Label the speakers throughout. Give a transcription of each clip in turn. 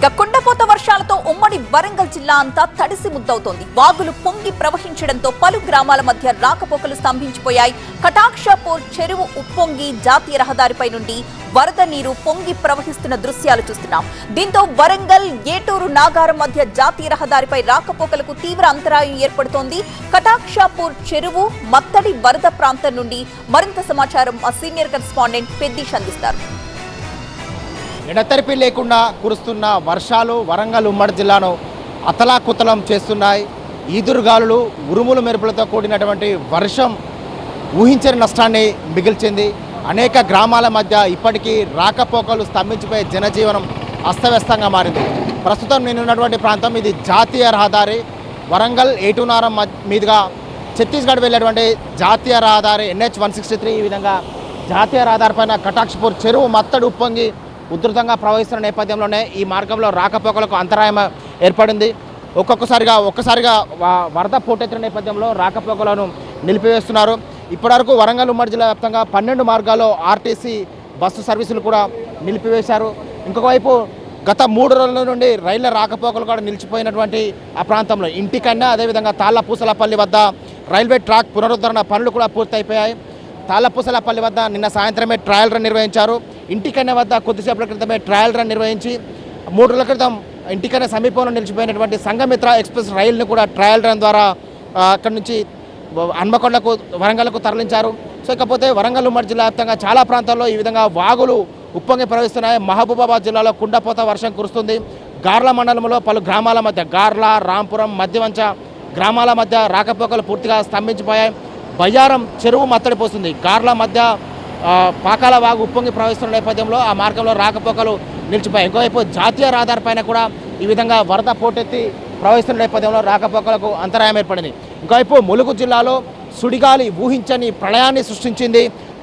Speaker 1: ఇక కుండపోత వర్షాలతో ఉమ్మడి వరంగల్ జిల్లా అంతా తడిసి ముద్దవుతోంది. వాగులు పొంగి ప్రవహించడంతో పలు గ్రామాల మధ్య రాకపోకలు స్తంభించిపోయాయి. కటాక్షపూర్ చెరువు ఉప్పొంగి జాతీయ రహదారిపై నుండి వరద నీరు పొంగి ప్రవహిస్తున్న దృశ్యాలు చూస్తున్నాం. దీంతో వరంగల్ ఏటూరు నాగారం మధ్య జాతీయ రహదారిపై రాకపోకలకు తీవ్ర అంతరాయం ఏర్పడుతోంది. కటాక్షాపూర్ చెరువు మత్తడి వరద ప్రాంతం నుండి మరింత సమాచారం మా సీనియర్ కరెస్పాండెంట్ పెద్దిష్ అందిస్తారు.
Speaker 2: ఎడతెరిపి లేకుండా కురుస్తున్న వర్షాలు వరంగల్ ఉమ్మడి జిల్లాను అతలాకుతలం చేస్తున్నాయి. ఈదురుగాలులు ఉరుములు మెరుపులతో కూడినటువంటి వర్షం ఊహించని నష్టాన్ని మిగిల్చింది. అనేక గ్రామాల మధ్య ఇప్పటికీ రాకపోకలు స్తంభించిపోయే జనజీవనం అస్తవ్యస్తంగా మారింది. ప్రస్తుతం నేనున్నటువంటి ప్రాంతం ఇది జాతీయ రహదారి. వరంగల్ ఏటునారం మీదుగా ఛత్తీస్గఢ్ వెళ్ళేటువంటి జాతీయ రహదారి ఎన్హెచ్ వన్ సిక్స్టీ త్రీ ఈ విధంగా జాతీయ రహదారి పైన కటాక్షపూర్ చెరువు మత్తడు ఉప్పొంగి ఉధృతంగా ప్రవహిస్తున్న నేపథ్యంలోనే ఈ మార్గంలో రాకపోకలకు అంతరాయం ఏర్పడింది. ఒక్కొక్కసారిగా ఒక్కసారిగా వరద పోటెత్తిన నేపథ్యంలో రాకపోకలను నిలిపివేస్తున్నారు. ఇప్పటివరకు వరంగల్ ఉమ్మడి జిల్లా వ్యాప్తంగా పన్నెండు మార్గాల్లో ఆర్టీసీ బస్సు సర్వీసులు కూడా నిలిపివేశారు. ఇంకొక వైపు గత మూడు రోజుల నుండి రైళ్ళ రాకపోకలు కూడా నిలిచిపోయినటువంటి ఆ ప్రాంతంలో ఇంటికన్నా అదేవిధంగా తాళ్ళపూసలపల్లి వద్ద రైల్వే ట్రాక్ పునరుద్ధరణ పనులు కూడా పూర్తయిపోయాయి. తాళ్ళపూసలపల్లి వద్ద నిన్న సాయంత్రమే ట్రయల్ రన్ నిర్వహించారు. ఇంటికన్న వద్ద కొద్దిసేపటి క్రితమే ట్రయల్ రన్ నిర్వహించి మూడు రోజుల క్రితం ఇంటికనే సమీపంలో నిలిచిపోయినటువంటి సంఘమిత్ర ఎక్స్ప్రెస్ రైల్ని కూడా ట్రయల్ రన్ ద్వారా అక్కడి నుంచి హన్మకొండకు వరంగల్కు తరలించారు. సో ఇకపోతే వరంగల్ ఉమ్మడి జిల్లా వ్యాప్తంగా చాలా ప్రాంతాల్లో ఈ విధంగా వాగులు ఉప్పొంగి ప్రవహిస్తున్నాయి. మహబూబాబాద్ జిల్లాలో కుండపోత వర్షం కురుస్తుంది. గార్ల మండలంలో పలు గ్రామాల మధ్య గార్ల రాంపురం మధ్యవంచ గ్రామాల మధ్య రాకపోకలు పూర్తిగా స్తంభించిపోయాయి. బయ్యారం చెరువు మత్తడి పోస్తుంది. గార్ల మధ్య పాకాల వాగు ఉప్పొంగి ప్రవహిస్తున్న నేపథ్యంలో ఆ మార్గంలో రాకపోకలు నిలిచిపోయాయి. ఇంకోవైపు జాతీయ రహదారి పైన కూడా ఈ విధంగా వరద పోటెత్తి ప్రవహిస్తున్న నేపథ్యంలో రాకపోకలకు అంతరాయం ఏర్పడింది. ఇంకోవైపు ములుగు జిల్లాలో సుడిగాలి ఊహించని ప్రళయాన్ని సృష్టించింది.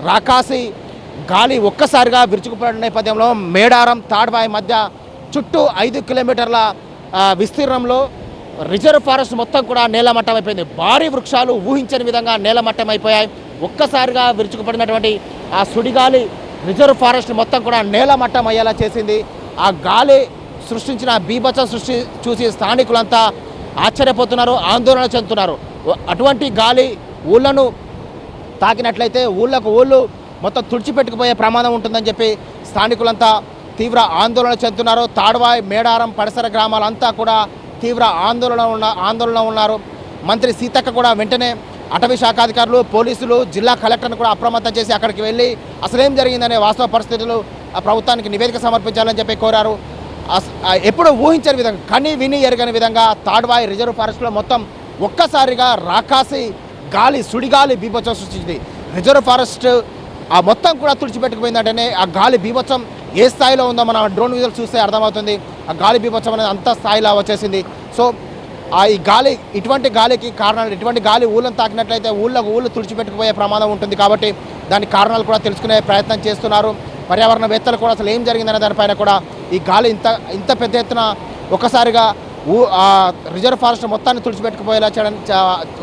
Speaker 2: రాకాసి గాలి ఒక్కసారిగా విరుచుకుపడిన నేపథ్యంలో మేడారం తాడ్వాయి మధ్య చుట్టూ ఐదు కిలోమీటర్ల విస్తీర్ణంలో రిజర్వ్ ఫారెస్ట్ మొత్తం కూడా నేలమట్టం అయిపోయింది భారీ వృక్షాలు ఊహించని విధంగా నేలమట్టం అయిపోయాయి ఒక్కసారిగా విరుచుకుపడినటువంటి ఆ సుడిగాలి రిజర్వ్ ఫారెస్ట్ మొత్తం కూడా నేలమట్టం అయ్యేలా చేసింది. ఆ గాలి సృష్టించిన బీభత్స సృష్టి చూసి స్థానికులంతా ఆశ్చర్యపోతున్నారు ఆందోళన చెందుతున్నారు. అటువంటి గాలి ఊళ్ళను తాకినట్లయితే ఊళ్ళకు ఊళ్ళు మొత్తం తుడిచిపెట్టుకుపోయే ప్రమాదం ఉంటుందని చెప్పి స్థానికులంతా తీవ్ర ఆందోళన చెందుతున్నారు. తాడవాయి మేడారం పరిసర గ్రామాలంతా కూడా తీవ్ర ఆందోళన ఉన్న ఆందోళన ఉన్నారు. మంత్రి సీతక్క కూడా వెంటనే అటవీ శాఖాధికారులు పోలీసులు జిల్లా కలెక్టర్ను కూడా అప్రమత్తం చేసి అక్కడికి వెళ్ళి అసలేం జరిగిందనే వాస్తవ పరిస్థితులు ఆ ప్రభుత్వానికి నివేదిక సమర్పించాలని చెప్పి కోరారు. ఎప్పుడు ఊహించని విధంగా కని విని ఎరగని విధంగా తాడ్వాయి రిజర్వ్ ఫారెస్ట్లో మొత్తం ఒక్కసారిగా రాకాసి గాలి సుడిగాలి బీభత్సం సృష్టించింది. రిజర్వ్ ఫారెస్ట్ ఆ మొత్తం కూడా తుడిచిపెట్టుకుపోయిందంటేనే ఆ గాలి బీభత్సం ఏ స్థాయిలో ఉందో మనం డ్రోన్ విజువల్ చూస్తే అర్థమవుతుంది. ఆ గాలి బీభత్సం అనేది అంత స్థాయిలో వచ్చేసింది. సో ఆ ఈ గాలి ఇటువంటి గాలికి కారణాలు ఇటువంటి గాలి ఊళ్ళను తాకినట్లయితే ఊళ్ళకు ఊళ్ళు తుడిచిపెట్టుకుపోయే ప్రమాదం ఉంటుంది కాబట్టి దాని కారణాలు కూడా తెలుసుకునే ప్రయత్నం చేస్తున్నారు. పర్యావరణవేత్తలు కూడా అసలు ఏం జరిగిందనే దానిపైన కూడా ఈ గాలి ఇంత ఇంత పెద్ద ఎత్తున ఒక్కసారిగా ఊ రిజర్వ్ ఫారెస్ట్ మొత్తాన్ని తుడిచిపెట్టుకుపోయేలా చేయడం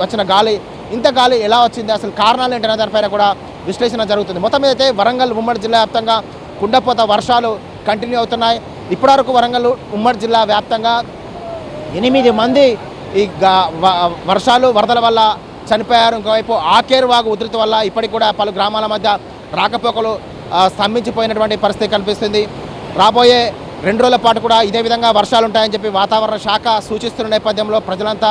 Speaker 2: వచ్చిన గాలి ఇంత గాలి ఎలా వచ్చింది అసలు కారణాలు ఏంటనే దానిపైన కూడా విశ్లేషణ జరుగుతుంది. మొత్తం మీద అయితే వరంగల్ ఉమ్మడి జిల్లా వ్యాప్తంగా కుండపోత వర్షాలు కంటిన్యూ అవుతున్నాయి. ఇప్పటివరకు వరంగల్ ఉమ్మడి జిల్లా వ్యాప్తంగా ఎనిమిది మంది ఈ వర్షాలు వరదల వల్ల చనిపోయారు. ఇంకోవైపు ఆకేరు వాగు ఉధృతి వల్ల ఇప్పటికి కూడా పలు గ్రామాల మధ్య రాకపోకలు స్తంభించిపోయినటువంటి పరిస్థితి కనిపిస్తుంది. రాబోయే రెండు రోజుల పాటు కూడా ఇదే విధంగా వర్షాలు ఉంటాయని చెప్పి వాతావరణ శాఖ సూచిస్తున్న నేపథ్యంలో ప్రజలంతా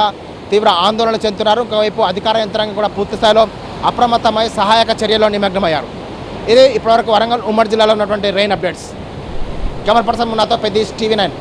Speaker 2: తీవ్ర ఆందోళన చెందుతున్నారు. ఇంకోవైపు అధికార యంత్రాంగం కూడా పూర్తిస్థాయిలో అప్రమత్తమై సహాయక చర్యలో నిమగ్నమయ్యారు. ఇది ఇప్పటివరకు వరంగల్ ఉమ్మడి జిల్లాలో ఉన్నటువంటి రెయిన్ అప్డేట్స్ కెమెరా పర్సన్ నాతో పెద్ద టీవీ నైన్.